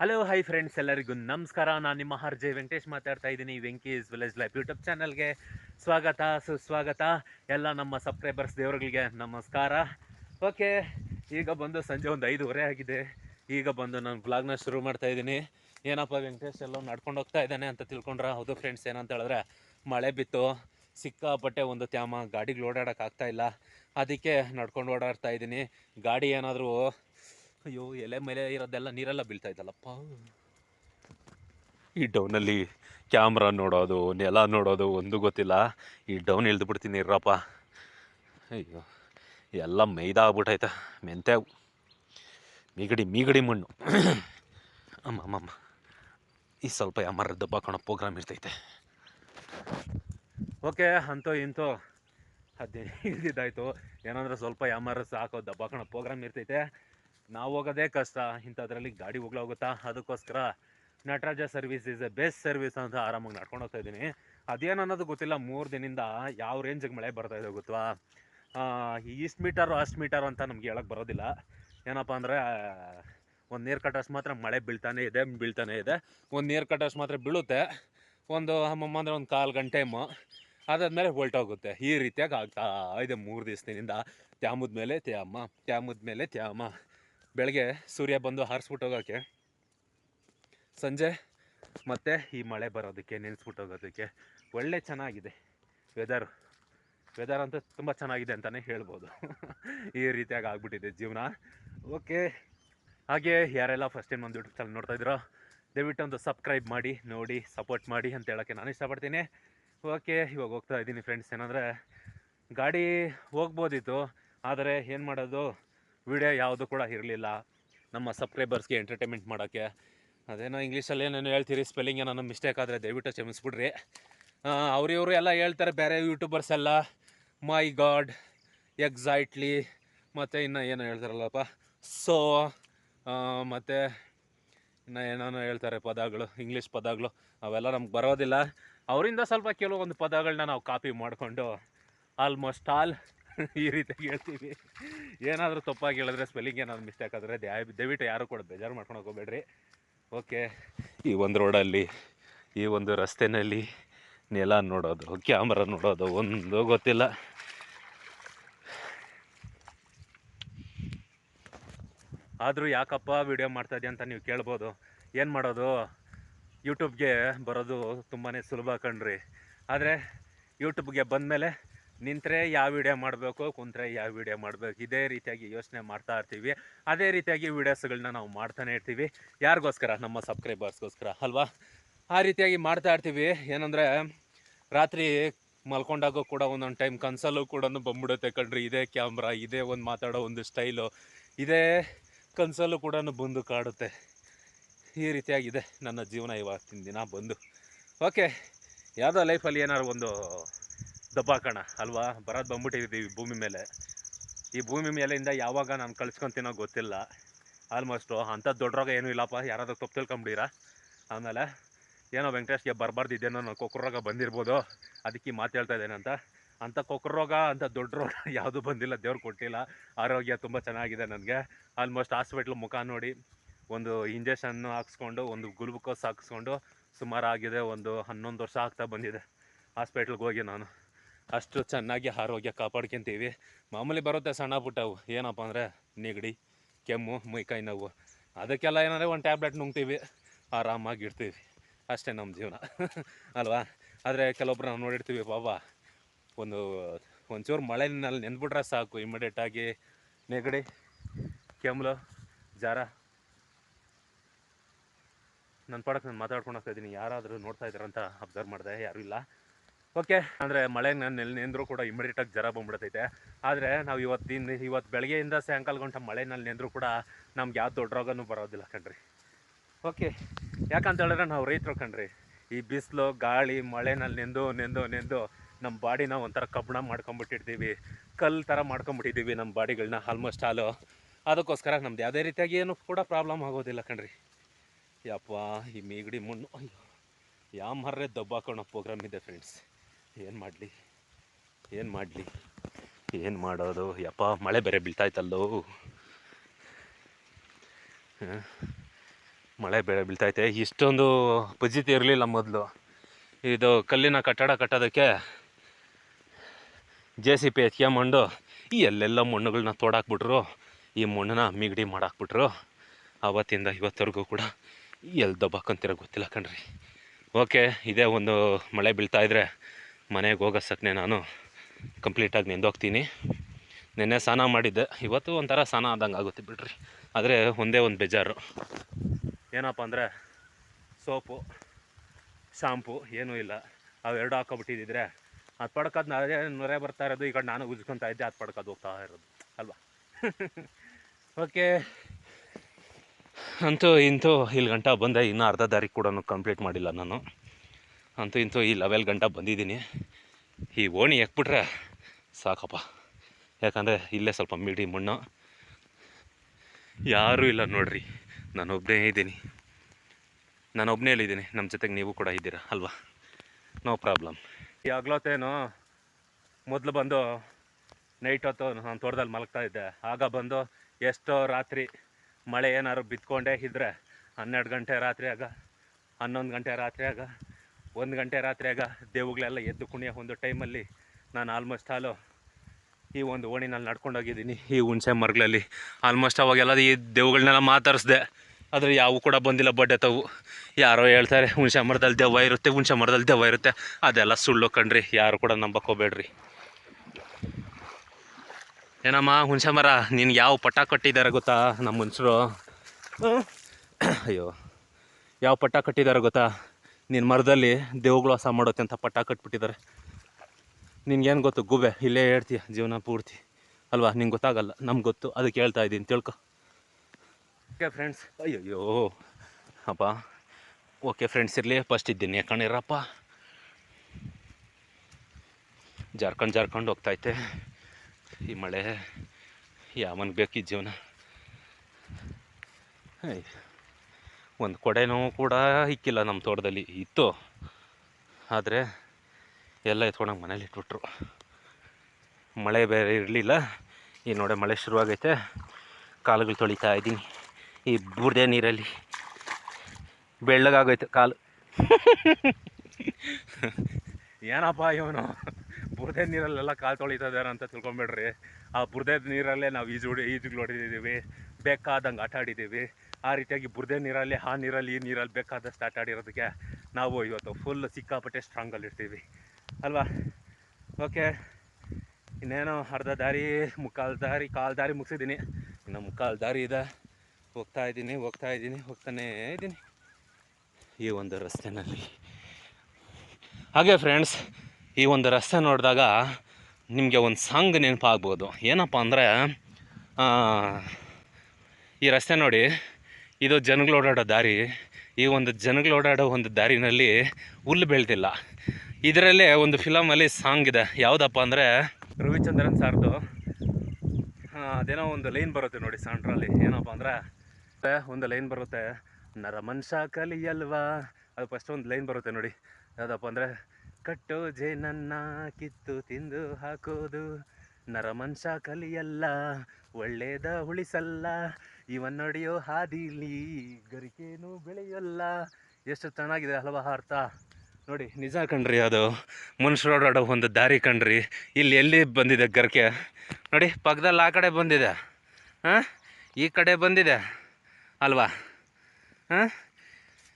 Hello hi friends ಎಲ್ಲರಿಗೂ ನಮಸ್ಕಾರ. ನಾನು ನಿಮ್ಮ ಹರ್ ಜೆ ವೆಂಕಟೇಶ್ ಮಾತಾಡ್ತಾ ಇದ್ದೀನಿ ವೆಂಕೀಸ್ ವಿಲೇಜ್ ಲೈಫ್ ಯೂಟ್ಯೂಬ್ ಚಾನಲ್ಗೆ ಸ್ವಾಗತ, ಸುಸ್ವಾಗತ. ಎಲ್ಲ ನಮ್ಮ ಸಬ್ಸ್ಕ್ರೈಬರ್ಸ್ ದೇವರುಗಳಿಗೆ ನಮಸ್ಕಾರ. ಓಕೆ ಈಗ ಬಂದು ಸಂಜೆ ಒಂದು ಐದೂವರೆ ಆಗಿದೆ. ಈಗ ಬಂದು ನಾನು ಬ್ಲಾಗ್ನ ಶುರು ಮಾಡ್ತಾ ಇದ್ದೀನಿ. ಏನಪ್ಪ ವೆಂಕಟೇಶ್, ಎಲ್ಲ ನಡ್ಕೊಂಡು ಹೋಗ್ತಾ ಇದ್ದಾನೆ ಅಂತ ತಿಳ್ಕೊಂಡ್ರೆ? ಹೌದು ಫ್ರೆಂಡ್ಸ್ ಏನಂತ ಹೇಳಿದ್ರೆ, ಮಳೆ ಬಿತ್ತು. ಸಿಕ್ಕಾಪಟ್ಟೆ ಒಂದು ತ್ಯಾಮ ಗಾಡಿಗೆ ಓಡಾಡೋಕ್ಕಾಗ್ತಾ ಇಲ್ಲ. ಅದಕ್ಕೆ ನಡ್ಕೊಂಡು ಓಡಾಡ್ತಾ ಇದ್ದೀನಿ. ಗಾಡಿ ಏನಾದರೂ ಅಯ್ಯೋ, ಎಲೆ ಮೇಲೆ ಇರೋದೆಲ್ಲ ನೀರೆಲ್ಲ ಬೀಳ್ತಾ ಇದ್ದಲ್ಲಪ್ಪ. ಈ ಡೌನಲ್ಲಿ ಕ್ಯಾಮ್ರಾ ನೋಡೋದು, ನೆಲ ನೋಡೋದು ಒಂದು ಗೊತ್ತಿಲ್ಲ. ಈ ಡೌನ್ ಇಳ್ದು ಬಿಡ್ತೀನಿ ಇರ್ರಪ್ಪ. ಅಯ್ಯೋ, ಎಲ್ಲ ಮೈದಾ ಆಗ್ಬಿಟ್ಟೈತೆ ಮೆಂತೆ ಮೀಗಡಿ ಮೀಗಡಿ ಮಣ್ಣು. ಅಮ್ಮ ಅಮ್ಮಮ್ಮ ಈ ಸ್ವಲ್ಪ ಯಾಮರ ದಬ್ಬಾಕೋಣ ಪ್ರೋಗ್ರಾಮ್ ಇರ್ತೈತೆ. ಓಕೆ, ಅಂತೋ, ಇಂತೂ. ಅದೇ ಇದ್ದಿದ್ದಾಯ್ತು ಏನಂದ್ರೆ ಸ್ವಲ್ಪ ಯಾಮಾರ ಸಾಕು ದಬ್ಬಾಕೋಣ ಪ್ರೋಗ್ರಾಮ್ ಇರ್ತೈತೆ. ನಾವು ಹೋಗೋದೇ ಕಷ್ಟ. ಇಂಥದ್ರಲ್ಲಿ ಗಾಡಿ ಹೋಗ್ಲಾಗುತ್ತಾ ಅದಕ್ಕೋಸ್ಕರ Nataraja service is a best service ಅಂತ ಆರಾಮಾಗಿ ನಡ್ಕೊಂಡು ಹೋಗ್ತಾ ಇದ್ದೀನಿ. ಅದೇನು ಅನ್ನೋದು ಗೊತ್ತಿಲ್ಲ. ಮೂರು ದಿನದಿಂದ ಯಾವ ರೇಂಜಿಗೆ ಮಳೆ ಬರ್ತಾ ಇದೆ ಗೊತ್ತಾ? ಈಸ್ಟ್ ಮೀಟರು ಅಷ್ಟು ಮೀಟರು ಅಂತ ನಮ್ಗೆ ಹೇಳಕ್ಕೆ ಬರೋದಿಲ್ಲ. ಏನಪ್ಪ ಅಂದರೆ, ಒಂದು ನೀರು ಕಟ್ಟಷ್ಟು ಮಾತ್ರ ಮಳೆ ಬೀಳ್ತಾನೆ ಇದೆ ಬೀಳ್ತಾನೆ ಇದೆ. ಒಂದು ನೀರು ಕಟ್ಟಷ್ಟು ಮಾತ್ರ ಬೀಳುತ್ತೆ. ಒಂದು, ಅಮ್ಮಮ್ಮ ಅಂದರೆ ಒಂದು ಕಾಲು ಗಂಟೆ ಟೈಮು ಅದಾದಮೇಲೆ ಹೊಲ್ಟೋಗುತ್ತೆ ಈ ರೀತಿಯಾಗಿ ಆಗ್ತಾ ಇದೆ ಮೂರು ದಿವಸದಿಂದ. ತ್ಯಾಮದ ಮೇಲೆ ತ್ಯಾಮ ತ್ಯಾಮದ ಮೇಲೆ ತ್ಯಾಮ. ಬೆಳಗ್ಗೆ ಸೂರ್ಯ ಬಂದು ಹಾರಿಸ್ಬಿಟ್ಟು ಹೋಗೋಕ್ಕೆ ಸಂಜೆ ಮತ್ತೆ ಈ ಮಳೆ ಬರೋದಕ್ಕೆ, ನೆನೆಸ್ಬಿಟ್ಟು ಹೋಗೋದಕ್ಕೆ ಒಳ್ಳೆ ಚೆನ್ನಾಗಿದೆ ವೆದರ್ ವೆದರ್ ಅಂತೂ ತುಂಬ ಚೆನ್ನಾಗಿದೆ ಅಂತಲೇ ಹೇಳ್ಬೋದು. ಈ ರೀತಿಯಾಗಿ ಆಗಿಬಿಟ್ಟಿದೆ ಜೀವನ. ಓಕೆ ಹಾಗೆ ಯಾರೆಲ್ಲ ಫಸ್ಟ್ ಟೈಮ್ ಒಂದು ಯೂಟ್ಯೂಬ್ ಚಾನಲ್ ನೋಡ್ತಾ ದಯವಿಟ್ಟು ಒಂದು ಸಬ್ಸ್ಕ್ರೈಬ್ ಮಾಡಿ, ನೋಡಿ ಸಪೋರ್ಟ್ ಮಾಡಿ ಅಂತ ಹೇಳೋಕ್ಕೆ ನಾನು ಇಷ್ಟಪಡ್ತೀನಿ. ಓಕೆ ಇವಾಗ ಹೋಗ್ತಾ ಇದ್ದೀನಿ ಫ್ರೆಂಡ್ಸ್ ಏನಂದರೆ, ಗಾಡಿ ಹೋಗ್ಬೋದಿತ್ತು, ಆದರೆ ಏನು ಮಾಡೋದು? ವಿಡಿಯೋ ಯಾವುದು ಕೂಡ ಇರಲಿಲ್ಲ. ನಮ್ಮ ಸಬ್ಸ್ಕ್ರೈಬರ್ಸ್ಗೆ ಎಂಟರ್ಟೈನ್ಮೆಂಟ್ ಮಾಡೋಕ್ಕೆ. ಅದೇನೋ ಇಂಗ್ಲೀಷಲ್ಲಿ ಏನೇನು ಹೇಳ್ತೀರಿ ಸ್ಪೆಲ್ಲಿಂಗ್ ಏನೋ ಮಿಸ್ಟೇಕ್ ಆದರೆ ದಯವಿಟ್ಟು ಕ್ಷಮಿಸ್ಬಿಡ್ರಿ. ಅವ್ರಿವರು ಎಲ್ಲ ಹೇಳ್ತಾರೆ, ಬೇರೆ ಯೂಟ್ಯೂಬರ್ಸ್ ಎಲ್ಲ ಮೈ ಗಾಡ್ ಎಕ್ಸೈಟ್ಲಿ ಮತ್ತು ಇನ್ನು ಏನೋ ಹೇಳ್ತಾರಲ್ಲಪ್ಪ? ಸೊ ಮತ್ತು ಇನ್ನು ಏನೇನೋ ಹೇಳ್ತಾರೆ ಪದಗಳು ಇಂಗ್ಲೀಷ್ ಪದಗಳು, ಅವೆಲ್ಲ ನಮ್ಗೆ ಬರೋದಿಲ್ಲ. ಅವರಿಂದ ಸ್ವಲ್ಪ ಕೆಲವೊಂದು ಪದಗಳನ್ನ ನಾವು ಕಾಪಿ ಮಾಡಿಕೊಂಡು ಆಲ್ಮೋಸ್ಟ್ ಆಲ್ ಈ ರೀತಿಯಾಗಿ ಹೇಳ್ತೀವಿ. ಏನಾದರೂ ತಪ್ಪಾಗಿ ಹೇಳಿದ್ರೆ ಸ್ಪೆಲ್ಲಿಂಗ್ ಏನಾದರೂ ಮಿಸ್ಟೇಕ್ ಆದರೆ ದಯ, ದಯವಿಟ್ಟು ಯಾರು ಕೂಡ ಬೇಜಾರು ಮಾಡ್ಕೊಂಡು ಹೋಗ್ಬೇಡ್ರಿ. ಓಕೆ ಈ ಒಂದು ರೋಡಲ್ಲಿ ಈ ಒಂದು ರಸ್ತೆನಲ್ಲಿ ನೆಲ ನೋಡೋದು ಕ್ಯಾಮ್ರಾ ನೋಡೋದು, ಒಂದು ಗೊತ್ತಿಲ್ಲ. ಆದರೂ ಯಾಕಪ್ಪ ವಿಡಿಯೋ ಮಾಡ್ತಾ ಅಂತ ನೀವು ಕೇಳ್ಬೋದು. ಏನು ಮಾಡೋದು? ಯೂಟ್ಯೂಬ್ಗೆ ಬರೋದು ತುಂಬಾ ಸುಲಭ ಕಣ್ರಿ. ಆದರೆ ಯೂಟ್ಯೂಬ್ಗೆ ಬಂದಮೇಲೆ ನಿಂತರೆ ಯಾವ ವಿಡಿಯೋ ಮಾಡಬೇಕು, ಕುಂತ್ರೆ ಯಾವ ವಿಡಿಯೋ ಮಾಡಬೇಕು, ಇದೇ ರೀತಿಯಾಗಿ ಯೋಚನೆ ಮಾಡ್ತಾ ಇರ್ತೀವಿ. ಅದೇ ರೀತಿಯಾಗಿ ವಿಡಿಯೋಸ್ಗಳನ್ನ ನಾವು ಮಾಡ್ತಾನೆ ಇರ್ತೀವಿ. ಯಾರಿಗೋಸ್ಕರ? ನಮ್ಮ ಸಬ್ಸ್ಕ್ರೈಬರ್ಸ್ಗೋಸ್ಕರ ಅಲ್ವಾ? ಆ ರೀತಿಯಾಗಿ ಮಾಡ್ತಾ ಇರ್ತೀವಿ. ಏನಂದರೆ, ರಾತ್ರಿ ಮಲ್ಕೊಂಡಾಗ ಕೂಡ ಒಂದೊಂದು ಟೈಮ್ ಕನ್ಸಲ್ಲೂ ಕೂಡ ಬಂದ್ಬಿಡುತ್ತೆ ಕಣ್ರಿ. ಇದೇ ಕ್ಯಾಮ್ರಾ ಇದೇ ಒಂದು ಮಾತಾಡೋ ಒಂದು ಸ್ಟೈಲು ಇದೇ ಕನ್ಸಲ್ಲೂ ಕೂಡ ಬಂದು ಕಾಡುತ್ತೆ. ಈ ರೀತಿಯಾಗಿದೆ ನನ್ನ ಜೀವನ ಇವತ್ತಿನ ದಿನ ಬಂದು. ಓಕೆ ಯಾವುದೋ ಲೈಫಲ್ಲಿ ಏನಾದ್ರು ಒಂದು ದಬ್ಬಾಕಣ, ಅಲ್ವಾ? ಬರೋದು ಬಂದ್ಬಿಟ್ಟಿದ್ದೀವಿ ಭೂಮಿ ಮೇಲೆ. ಈ ಭೂಮಿ ಮೇಲೆಯಿಂದ ಯಾವಾಗ ನಾನು ಕಳ್ಸ್ಕೊತೀನೋ ಗೊತ್ತಿಲ್ಲ. ಆಲ್ಮೋಸ್ಟು ಅಂಥ ದೊಡ್ಡ ರೋಗ ಏನೂ ಇಲ್ಲಪ್ಪ. ಯಾರಾದ್ರೂ ತಪ್ಪು ತಿಳ್ಕೊಂಬಿಡೀರಾ? ಆಮೇಲೆ, ಏನೋ ವೆಂಕಟೇಶ್ಗೆ ಬರಬಾರ್ದಿದ್ದೇನೋ ನಾನು ಕೊಕ್ಕರ ರೋಗ ಬಂದಿರ್ಬೋದು. ಅದಕ್ಕೆ ಮಾತು ಹೇಳ್ತಾ ಇದ್ದೇನೆ ಅಂತ. ಅಂಥ ಕೊಕ್ಕರ ರೋಗ, ಅಂಥ ದೊಡ್ಡ ರೋಗ ಯಾವುದೂ ಬಂದಿಲ್ಲ. ದೇವ್ರು ಕೊಟ್ಟಿಲ್ಲ. ಆರೋಗ್ಯ ತುಂಬ ಚೆನ್ನಾಗಿದೆ ನನಗೆ. ಆಲ್ಮೋಸ್ಟ್ ಹಾಸ್ಪಿಟ್ಲ್ ಮುಖ ನೋಡಿ, ಒಂದು ಇಂಜೆಕ್ಷನ್ನು ಹಾಕ್ಸ್ಕೊಂಡು, ಒಂದು ಗ್ಲುಕೋಸ್ ಹಾಕ್ಸ್ಕೊಂಡು ಸುಮಾರು ಆಗಿದೆ ಒಂದು ಹನ್ನೊಂದು ವರ್ಷ ಆಗ್ತಾ ಬಂದಿದೆ. ಹಾಸ್ಪಿಟ್ಲ್ಗೆ ಹೋಗಿ ನಾನು. ಅಷ್ಟು ಚೆನ್ನಾಗಿ ಆರೋಗ್ಯ ಕಾಪಾಡ್ಕೊತೀವಿ. ಮಾಮೂಲಿ ಬರುತ್ತೆ ಸಣ್ಣ ಪುಟ್ಟವು. ಏನಪ್ಪ ಅಂದರೆ, ನೆಗಡಿ, ಕೆಮ್ಮು ಮೈಕೈ ನೋವು. ಅದಕ್ಕೆಲ್ಲ ಏನಂದರೆ ಒಂದು ಟ್ಯಾಬ್ಲೆಟ್ ನುಂಗ್ತೀವಿ. ಆರಾಮಾಗಿ ಇರ್ತೀವಿ. ಅಷ್ಟೇ ನಮ್ಮ ಜೀವನ. ಅಲ್ವಾ? ಆದರೆ ಕೆಲವೊಬ್ರು ನಾವು ನೋಡಿರ್ತೀವಿ, ಬಾಬಾ, ಒಂದು, ಒಂಚೂರು ಮಳೆನಲ್ಲಿ ನೆಂದ್ಬಿಟ್ರೆ ಸಾಕು. ಇಮಿಡಿಯೇಟಾಗಿ ನೆಗಡಿ ಕೆಮ್ಮಲು ಜಾರ ನನ್ನ ಪಾಡಕ್ಕೆ ನಾನು ಮಾತಾಡ್ಕೊಂಡು ಹೋಗ್ತಾ ಇದ್ದೀನಿ. ಯಾರಾದರೂ ನೋಡ್ತಾ ಇದ್ದಾರಂತ ಅಬ್ಸರ್ವ್ ಮಾಡಿದೆ. ಯಾರೂ ಇಲ್ಲ. ಓಕೆ ಅಂದರೆ ಮಳೆ ನಾನು ನೆಲ್ ನೆಂದರೂ ಕೂಡ ಇಮಿಡಿಯೇಟಾಗಿ ಜ್ವರ ಬಂದ್ಬಿಡ್ತೈತೆ. ಆದರೆ ನಾವು ಇವತ್ತಿನ ಇವತ್ತು ಬೆಳಗ್ಗೆಯಿಂದ ಸಾಯಂಕಾಲ ಗಂಟ ಮಳೆನಲ್ಲಿ ನೆಂದರೂ ಕೂಡ ನಮ್ಗೆ ಯಾವ ದೊಡ್ಡ ರೋಗನೂ ಬರೋದಿಲ್ಲ ಕಣ್ರಿ. ಓಕೆ ಯಾಕಂತ ಹೇಳಿದ್ರೆ ನಾವು ರೈತರು ಕಣ್ರಿ, ಈ ಬಿಸಿಲು, ಗಾಳಿ ಮಳೆನಲ್ಲಿ ನೆಂದು ನೆಂದು ನೆಂದು ನಮ್ಮ ಬಾಡಿನ ಒಂಥರ ಕಬ್ಬಣ ಮಾಡ್ಕೊಂಬಿಟ್ಟಿರ್ತೀವಿ ಕಲ್ಲು ಥರ ಮಾಡ್ಕೊಂಬಿಟ್ಟಿದ್ದೀವಿ ನಮ್ಮ ಬಾಡಿಗಳನ್ನ ಆಲ್ಮೋಸ್ಟ್ ಆಲು ಅದಕ್ಕೋಸ್ಕರ ನಮ್ದು ಯಾವುದೇ ರೀತಿಯಾಗಿ ಏನು ಕೂಡ ಪ್ರಾಬ್ಲಮ್ ಆಗೋದಿಲ್ಲ ಕಣ್ರಿ. ಯಪ್ಪ, ಈ ಮೀಗಡಿ ಮಣ್ಣು, ಅಯ್ಯೋ. ಯಾವ ಮರ್ರೆ ದಬ್ಬಾಕೋಣ ಪ್ರೋಗ್ರಾಮ್ ಇದೆ ಫ್ರೆಂಡ್ಸ್ ಏನು ಮಾಡಲಿ? ಏನು ಮಾಡಲಿ? ಏನು ಮಾಡೋದು? ಯಪ್ಪ, ಮಳೆ ಬೇರೆ ಬೀಳ್ತಾಯ್ತಲ್ಲೋ. ಮಳೆ ಬೇರೆ ಬೀಳ್ತಾಯ್ತೆ. ಇಷ್ಟೊಂದು ಪಜಿತಿ ಇರಲಿಲ್ಲ ಮೊದಲು. ಇದು ಕಲ್ಲಿನ ಕಟ್ಟಡ ಕಟ್ಟೋದಕ್ಕೆ ಜೆ ಸಿ ಪಿ ಎತ್ಕೊಂಬಂಡು ಈ ಎಲ್ಲೆಲ್ಲ ಮಣ್ಣುಗಳನ್ನ ತೋಡಾಕ್ಬಿಟ್ರು. ಈ ಮಣ್ಣನ್ನ ಮಿಗಡಿ ಮಾಡಾಕ್ಬಿಟ್ರು. ಆವತ್ತಿಂದ ಇವತ್ತವರೆಗೂ ಕೂಡ ಎಲ್ಲಿ ದಬ್ಬಾಕಂತಿರೋ ಗೊತ್ತಿಲ್ಲ ಕಣ್ರಿ. ಓಕೆ, ಇದೇ ಒಂದು ಮಳೆ ಬೀಳ್ತಾ ಇದ್ರೆ ಮನೆಗೆ ಹೋಗೋಸಕ್ನೆ ನಾನು ಕಂಪ್ಲೀಟಾಗಿ ನೆಂದೋಗ್ತೀನಿ. ನೆನ್ನೆ ಸ್ನಾನ ಮಾಡಿದ್ದೆ. ಇವತ್ತು ಒಂಥರ ಸ್ನಾನ ಆದಂಗೆ ಆಗುತ್ತೆ ಬಿಡ್ರಿ. ಆದರೆ ಒಂದೇ ಒಂದು ಬೇಜಾರು. ಏನಪ್ಪ ಅಂದರೆ ಸೋಪು, ಶಾಂಪು ಏನೂ ಇಲ್ಲ. ಅವೆರಡು ಹಾಕೊಬಿಟ್ಟಿದ್ದಿದ್ರೆ ಅದು ಪಡ್ಕೋದು ನಾವೇ ನೊರೆ ಬರ್ತಾ ಇರೋದು, ಈ ಕಡೆ ನಾನು ಉಜ್ಕೊತಾ ಇದ್ದೆ ಅದು ಪಡ್ಕೋದು ಹೋಗ್ತಾ ಇರೋದು. ಅಲ್ವಾ? ಓಕೆ ಅಂತೂ ಇಂತೂ ಇಲ್ಲಿ ಗಂಟ ಬಂದೆ, ಇನ್ನೂ ಅರ್ಧ ದಾರಿ ಕೂಡ ಕಂಪ್ಲೀಟ್ ಮಾಡಿಲ್ಲ ನಾನು. ಅಂತೂ ಇಂತೂ ಈ ಲೆವೆಲ್ ಗಂಟ ಬಂದಿದ್ದೀನಿ. ಈ ಓಣಿ ಎಕ್ಬಿಟ್ರೆ ಸಾಕಪ್ಪ. ಯಾಕಂದರೆ ಇಲ್ಲೇ ಸ್ವಲ್ಪ ಮಿಡಿ ಮಣ್ಣು. ಯಾರೂ ಇಲ್ಲ ನೋಡ್ರಿ. ನಾನೊಬ್ಬನೇ ಇದ್ದೀನಿ. ನಾನೊಬ್ಬನೇ ಇಲ್ಲಿದ್ದೀನಿ ನಮ್ಮ ಜೊತೆಗೆ ನೀವು ಕೂಡ ಇದ್ದೀರಾ ಅಲ್ವಾ? ನೋ ಪ್ರಾಬ್ಲಮ್ ಈ ಮೊದಲು ಬಂದು ನೈಟ್ ಹೊತ್ತು ನಾನು ತೋಟದಲ್ಲಿ ಮಲಗ್ತಾ ಇದ್ದೆ. ಆಗ ಬಂದು ಎಷ್ಟೋ ರಾತ್ರಿ ಮಳೆ ಏನಾದ್ರು ಬಿತ್ಕೊಂಡೇ ಇದ್ದರೆ ಹನ್ನೆರಡು ಗಂಟೆ ರಾತ್ರಿ ಆಗ, ಹನ್ನೊಂದು ಗಂಟೆ ರಾತ್ರಿ ಆಗ ಒಂದು ಗಂಟೆ ರಾತ್ರಿಯಾಗ ದೇವುಗಳೆಲ್ಲ ಎದ್ದು ಕುಣಿಯೋ ಒಂದು ಟೈಮಲ್ಲಿ ನಾನು ಆಲ್ಮೋಸ್ಟ್ ಆಲು ಈ ಒಂದು ಓಣಿನಲ್ಲಿ ನಡ್ಕೊಂಡು ಹೋಗಿದ್ದೀನಿ ಈ ಹುಣಸೆ ಮರಗಳಲ್ಲಿ. ಆಲ್ಮೋಸ್ಟ್ ಅವಾಗೆಲ್ಲ ಈ ದೇವುಗಳನ್ನೆಲ್ಲ ಮಾತಾಡಿಸ್ದೆ ಆದರೆ ಯಾವೂ ಕೂಡ ಬಂದಿಲ್ಲ ಬಡ್ಡೆ ತಾವು ಯಾರೋ ಹೇಳ್ತಾರೆ, ಹುಣಸೆ ಮರದಲ್ಲಿ ದೆವ್ವ ಇರುತ್ತೆ, ಹುಣಸೆ ಮರದಲ್ಲಿ ದೆವ್ವ ಇರುತ್ತೆ. ಅದೆಲ್ಲ ಸುಳ್ಳು ಕಣ್ರಿ, ಯಾರು ಕೂಡ ನಂಬಕ್ಕೋಬೇಡ್ರಿ ಏನಮ್ಮ, ಹುಣಸೆ ಮರ, ನಿನ್ಗೆ ಯಾವ ಪಟ್ಟ ಕಟ್ಟಿದ್ದಾರೆ ಗೊತ್ತಾ ನಮ್ಮ ಮನುಷ್ಯರು ಅಯ್ಯೋ, ಯಾವ ಪಟ್ಟ ಕಟ್ಟಿದ್ದಾರೆ ಗೊತ್ತಾ? ನಿನ್ನ ಮರದಲ್ಲಿ ದೇವುಗಳು ವಾಸ ಮಾಡೋತ್ತೆ ಅಂತ ಪಟ್ಟ ಕಟ್ಬಿಟ್ಟಿದ್ದಾರೆ. ನಿನಗೇನು ಗೊತ್ತು? ಗುಬೆ, ಇಲ್ಲೇ ಹೇಳ್ತೀಯ ಜೀವನ ಪೂರ್ತಿ. ಅಲ್ವಾ? ನಿಂಗೆ ಗೊತ್ತಾಗಲ್ಲ. ನಮ್ಗೆ ಗೊತ್ತು. ಅದಕ್ಕೆ ಹೇಳ್ತಾ ಇದ್ದೀನಿ. ತಿಳ್ಕೊ. ಓಕೆ ಫ್ರೆಂಡ್ಸ್ ಅಯ್ಯಯ್ಯೋ. ಅಪ್ಪ. ಓಕೆ ಫ್ರೆಂಡ್ಸ್ ಇರಲಿ. ಫಸ್ಟ್ ಇದ್ದೀನಿ. ಯಾಕಂಡಿರಪ್ಪ ಜಾರ್ಕೊಂಡು ಜಾರ್ಕೊಂಡು ಹೋಗ್ತೈತೆ. ಈ ಮಳೆ ಯಾವನಿಗೆ ಬೇಕು ಈ ಜೀವನ? ಒಂದು ಕೊಡೆನೂ ಕೂಡ ಇಕ್ಕಿಲ್ಲ ನಮ್ಮ ತೋಟದಲ್ಲಿ. ಇತ್ತು. ಆದರೆ ಎಲ್ಲ ಎತ್ಕೊಂಡೋಗಿ ಮನೇಲಿ ಇಟ್ಬಿಟ್ರು. ಮಳೆ ಬೇರೆ ಇರಲಿಲ್ಲ. ಈ ನೋಡಿ ಮಳೆ ಶುರುವಾಗೈತೆ. ಕಾಲುಗಳು ತೊಳಿತಾ ಇದ್ದೀನಿ. ಈ ಬುರ್ದೆ ನೀರಲ್ಲಿ. ಬೆಳ್ಳಗಾಗೋಯ್ತು ಕಾಲು. ಏನಪ್ಪ ಇವನು? ಬುರ್ದೆ ನೀರಲ್ಲೆಲ್ಲ ಕಾಲು ತೊಳಿತಾ ಅಂತ ತಿಳ್ಕೊಂಬೇಡ್ರಿ. ಆ ಬುರ್ದೆ ನೀರಲ್ಲೇ ನಾವು ಈಜು ಈಜುಗಳು ಹೊಡೆದಿದ್ದೀವಿ ಬೇಕಾದಂಗೆ ಆಟ ಆಡಿದ್ದೀವಿ. ಆ ರೀತಿಯಾಗಿ ಬುರ್ದೆ ನೀರಲ್ಲಿ, ಆ ನೀರಲ್ಲಿ, ಈ ನೀರಲ್ಲಿ ಬೇಕಾದಷ್ಟು ಆಟ ಆಡಿರೋದಕ್ಕೆ ನಾವು ಇವತ್ತು ಫುಲ್ ಸಿಕ್ಕಾಪಟ್ಟೆ ಸ್ಟ್ರಾಂಗಲ್ಲಿ ಇರ್ತೀವಿ. ಅಲ್ವಾ? ಓಕೆ ಇನ್ನೇನು ಅರ್ಧ ದಾರಿ, ಮುಕ್ಕಾಲು ದಾರಿ, ಕಾಲು ದಾರಿ ಮುಗಿಸಿದ್ದೀನಿ. ಇನ್ನು ಮುಕ್ಕಾಲು ದಾರಿ ಇದೆ. ಹೋಗ್ತಾ ಇದ್ದೀನಿ ಹೋಗ್ತಾ ಇದ್ದೀನಿ, ಹೋಗ್ತಾನೇ ಇದ್ದೀನಿ ಈ ಒಂದು ರಸ್ತೆನಲ್ಲಿ. ಹಾಗೆ ಫ್ರೆಂಡ್ಸ್ ಈ ಒಂದು ರಸ್ತೆ ನೋಡಿದಾಗ ನಿಮಗೆ ಒಂದು ಸಾಂಗ್ ನೆನಪಾಗ್ಬೋದು. ಏನಪ್ಪ ಅಂದರೆ ಈ ರಸ್ತೆ ನೋಡಿ ಇದು ಜನಗಳು ಓಡಾಡೋ ದಾರಿ. ಈ ಒಂದು ಜನಗಳು ಓಡಾಡೋ ಒಂದು ದಾರಿನಲ್ಲಿ ಹುಲ್ಲು ಬೆಳೆದಿಲ್ಲ ಇದರಲ್ಲೇ ಒಂದು ಫಿಲಮಲ್ಲಿ ಸಾಂಗ್ ಇದೆ. ಯಾವುದಪ್ಪ ಅಂದರೆ ರವಿಚಂದ್ರನ್ ಸಾರ್ದು. ಅದೇನೋ ಒಂದು ಲೈನ್ ಬರುತ್ತೆ ನೋಡಿ ಸಾಂಡ್ರಲ್ಲಿ ಏನಪ್ಪ ಅಂದರೆ, ಒಂದು ಲೈನ್ ಬರುತ್ತೆ, ನರ ಮನುಷ್ಯ ಕಲಿಯಲ್ವಾ? ಅದು ಫಸ್ಟ್ ಒಂದು ಲೈನ್ ಬರುತ್ತೆ ನೋಡಿ. ಯಾವುದಪ್ಪ ಅಂದರೆ, ಕಟ್ಟು ಜೇನನ್ನ ಕಿತ್ತು ತಿಂದು ಹಾಕೋದು. ನರ ಮನುಷ್ಯ ಕಲಿಯಲ್ಲ, ಒಳ್ಳೇದ ಉಳಿಸಲ್ಲ. ಇವನ್ ನಡೆಯೋ ಹಾದಿಲಿ ಗರಿಕೇನು ಬೆಳೆಯಲ್ಲ. ಎಷ್ಟು ಚೆನ್ನಾಗಿದೆ ಅಲ್ವಾ ಅರ್ಥ ನೋಡಿ, ನಿಜ ಕಣ್ರಿ ಅದು. ಮನುಷ್ಯರು ಓಡಾಡೋ ಒಂದು ದಾರಿ ಕಣ್ರಿ. ಇಲ್ಲಿ ಎಲ್ಲಿ ಬಂದಿದೆ ಗರ್ಕೆ? ನೋಡಿ, ಪಕ್ಕದಲ್ಲಿ ಆ ಕಡೆ ಬಂದಿದೆ. ಹಾಂ? ಈ ಕಡೆ ಬಂದಿದೆ ಅಲ್ವಾ? ಹಾಂ?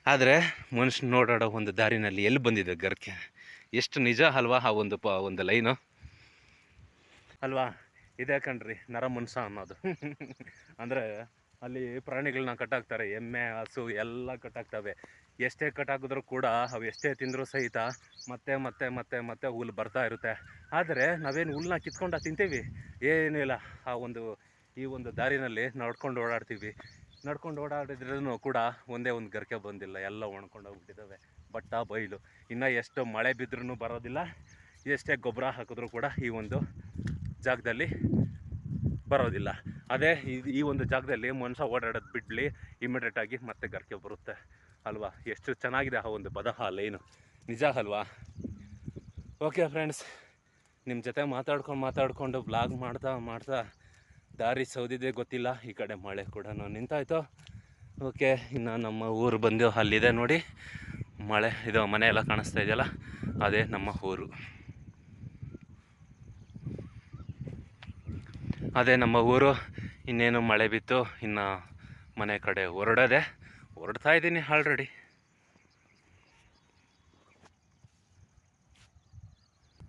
ಆದರೆ ಮನುಷ್ಯ ನೋಡಾಡೋ ಒಂದು ದಾರಿನಲ್ಲಿ ಎಲ್ಲಿ ಬಂದಿದೆ ಗರ್ಕೆ? ಎಷ್ಟು ನಿಜ ಅಲ್ವಾ ಆ ಒಂದು ಪ ಒಂದು ಲೈನು? ಅಲ್ವಾ? ಇದೇ ಕಣ್ರಿ ನರ ಮನುಷ್ಯ ಅನ್ನೋದು. ಅಂದರೆ ಅಲ್ಲಿ ಪ್ರಾಣಿಗಳನ್ನ ಕಟ್ಟಾಕ್ತಾರೆ. ಎಮ್ಮೆ, ಹಸು ಎಲ್ಲ ಕಟ್ಟಾಕ್ತವೆ. ಎಷ್ಟೇ ಕಟ್ಟಾಕಿದ್ರೂ ಕೂಡ ಅವು ಎಷ್ಟೇ ತಿಂದರೂ ಸಹಿತ ಮತ್ತೆ ಮತ್ತೆ ಮತ್ತೆ ಮತ್ತೆ ಹುಲ್ಲು ಬರ್ತಾ ಇರುತ್ತೆ. ಆದರೆ ನಾವೇನು ಹುಲ್ಲನ್ನ ಕಿತ್ಕೊಂಡು ತಿಂತೀವಿ? ಏನೂ ಇಲ್ಲ. ಆ ಒಂದು, ಈ ಒಂದು ದಾರಿನಲ್ಲಿ ನಡ್ಕೊಂಡು ಓಡಾಡ್ತೀವಿ. ನಡ್ಕೊಂಡು ಓಡಾಡಿದ್ರೂ ಕೂಡ ಒಂದೇ ಒಂದು ಗರಿಕೆ ಬಂದಿಲ್ಲ. ಎಲ್ಲ ಒಣ್ಕೊಂಡು ಹೋಗ್ಬಿಟ್ಟಿದ್ದಾವೆ. ಬಟ್ಟ, ಬೈಲು. ಇನ್ನು ಎಷ್ಟು ಮಳೆ ಬಿದ್ದರೂ ಬರೋದಿಲ್ಲ. ಎಷ್ಟೇ ಗೊಬ್ಬರ ಹಾಕಿದ್ರೂ ಕೂಡ ಈ ಒಂದು ಜಾಗದಲ್ಲಿ ಬರೋದಿಲ್ಲ. ಅದೇ ಈ- ಒಂದು ಜಾಗದಲ್ಲಿ ಮನುಷ್ಯ ಓಡಾಡೋದು ಬಿಡಲಿ ಇಮಿಡಿಯೇಟಾಗಿ ಮತ್ತೆ ಗರ್ಕೆ ಬರುತ್ತೆ. ಅಲ್ವಾ? ಎಷ್ಟು ಚೆನ್ನಾಗಿದೆ ಆ ಒಂದು ಬದಹ ಲೈನು ನಿಜ ಅಲ್ವಾ? ಓಕೆ ಫ್ರೆಂಡ್ಸ್ ನಿಮ್ಮ ಜೊತೆ ಮಾತಾಡ್ಕೊಂಡು ಮಾತಾಡ್ಕೊಂಡು ಬ್ಲಾಗ್ ಮಾಡ್ತಾ ಮಾಡ್ತಾ ದಾರಿ ಸೌದಿದೆ ಗೊತ್ತಿಲ್ಲ, ಈ ಕಡೆ ಮಳೆ ಕೂಡ ನಿಂತಾಯ್ತು. ಓಕೆ ಇನ್ನು ನಮ್ಮ ಊರು ಬಂದು ಅಲ್ಲಿದೆ ನೋಡಿ. ಮಳೆ, ಇದು ಮನೆ ಎಲ್ಲ ಕಾಣಿಸ್ತಾ ಇದೆಯಲ್ಲ, ಅದೇ ನಮ್ಮ ಊರು. ಅದೇ ನಮ್ಮ ಊರು. ಇನ್ನೇನು ಮಳೆ ಬಿತ್ತು, ಇನ್ನು ಮನೆ ಕಡೆ ಹೊರಡೋದೆ ಹೊರಡ್ತಾ ಇದ್ದೀನಿ ಆಲ್ರೆಡಿ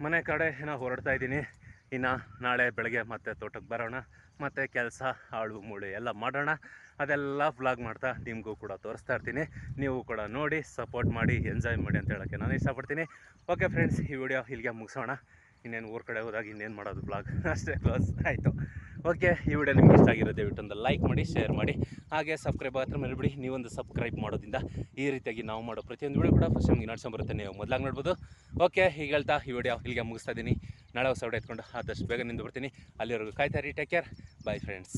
ಮನೆ ಕಡೆ ಏನೋ ಹೊರಡ್ತಾ ಇದ್ದೀನಿ. ಇನ್ನು ನಾಳೆ ಬೆಳಗ್ಗೆ ಮತ್ತೆ ತೋಟಕ್ಕೆ ಬರೋಣ, ಮತ್ತು ಕೆಲಸ, ಹಾಳು, ಮೂಳು ಎಲ್ಲ ಮಾಡೋಣ. ಅದೆಲ್ಲ ಬ್ಲಾಗ್ ಮಾಡ್ತಾ ನಿಮಗೂ ಕೂಡ ತೋರಿಸ್ತಾ ಇರ್ತೀನಿ. ನೀವು ಕೂಡ ನೋಡಿ ಸಪೋರ್ಟ್ ಮಾಡಿ ಎಂಜಾಯ್ ಮಾಡಿ ಅಂತ ಹೇಳೋಕ್ಕೆ ನಾನು ಇಷ್ಟಪಡ್ತೀನಿ. ಓಕೆ ಫ್ರೆಂಡ್ಸ್ ಈ ವಿಡಿಯೋ ಇಲ್ಲಿಗೆ ಮುಗಿಸೋಣ. ಇನ್ನೇನು ಊರ ಕಡೆ ಹೋದಾಗ ಇನ್ನೇನು ಮಾಡೋದು ಬ್ಲಾಗ್ ಅಷ್ಟೇ ಕ್ಲೋಸ್ ಆಯಿತು. ಓಕೆ, ಈ ವಿಡಿಯೋ ನಿಮ್ಗೆ ಇಷ್ಟ ಆಗಿರೋ ದಯವಿಟ್ಟು ಲೈಕ್ ಮಾಡಿ, ಶೇರ್ ಮಾಡಿ, ಹಾಗೆ ಸಬ್ಸ್ಕ್ರೈಬ್ ಹತ್ರ ಬಿಡಿ ನೀವೊಂದು ಸಬ್ಸ್ಕ್ರೈಬ್ ಮಾಡೋದ್ರಿಂದ ಈ ರೀತಿಯಾಗಿ ನಾವು ಮಾಡೋ ಪ್ರತಿಯೊಂದು ವಿಡಿಯೋ ಕೂಡ ಫಸ್ಟ್ ನಮಗೆ ನಡ್ಸ್ಕೊಂಬರುತ್ತೆ ನೀವು ಮೊದಲಾಗಿ ನೋಡ್ಬೋದು. ಓಕೆ ಈಗ ಹೇಳ್ತಾ ಈ ವಿಡಿಯೋ ಇಲ್ಲಿಗೆ ಮುಗಿಸ್ತಾ ಇದ್ದೀನಿ. ನಾಳೆ ಹೊಸ ವಿಡಿಯೋ ಎತ್ಕೊಂಡು ಆದಷ್ಟು ಬೇಗ ನಿಂದು ಬರ್ತೀನಿ ಅಲ್ಲಿವರೆಗೂ ಕಾಯ್ತಾ ರೀ ಟೇಕ್ ಕೇರ್ ಬೈ ಫ್ರೆಂಡ್ಸ್